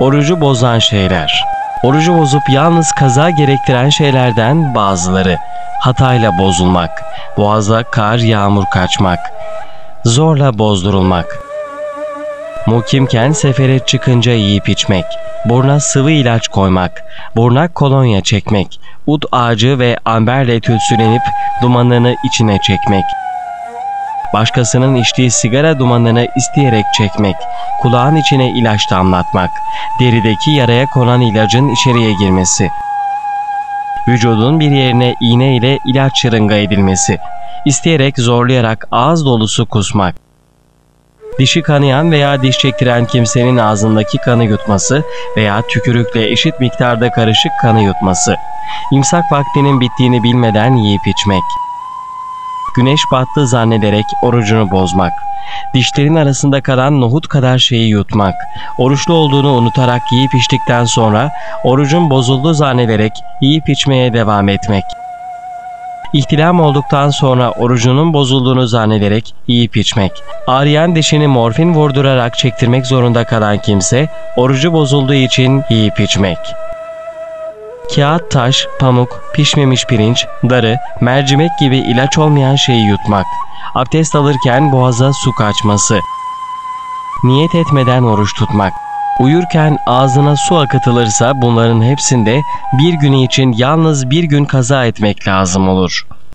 Orucu bozan şeyler. Orucu bozup yalnız kaza gerektiren şeylerden bazıları. Hatayla bozulmak, boğaza kar yağmur kaçmak, zorla bozdurulmak. Mukimken sefere çıkınca yiyip içmek, burna sıvı ilaç koymak, burnak kolonya çekmek, ud ağacı ve amberle tütsülenip dumanını içine çekmek. Başkasının içtiği sigara dumanını isteyerek çekmek, kulağın içine ilaç damlatmak, derideki yaraya konan ilacın içeriye girmesi, vücudun bir yerine iğne ile ilaç şırınga edilmesi, isteyerek zorlayarak ağız dolusu kusmak, dişi kanayan veya diş çektiren kimsenin ağzındaki kanı yutması veya tükürükle eşit miktarda karışık kanı yutması, imsak vaktinin bittiğini bilmeden yiyip içmek, güneş battı zannederek orucunu bozmak, dişlerin arasında kalan nohut kadar şeyi yutmak, oruçlu olduğunu unutarak yiyip içtikten sonra orucun bozuldu zannederek yiyip içmeye devam etmek. İhtilam olduktan sonra orucunun bozulduğunu zannederek yiyip içmek. Ağrıyan dişini morfin vurdurarak çektirmek zorunda kalan kimse orucu bozulduğu için yiyip içmek. Kağıt, taş, pamuk, pişmemiş pirinç, darı, mercimek gibi ilaç olmayan şeyi yutmak. Abdest alırken boğaza su kaçması. Niyet etmeden oruç tutmak. Uyurken ağzına su akıtılırsa bunların hepsinde bir günü için yalnız bir gün kaza etmek lazım olur.''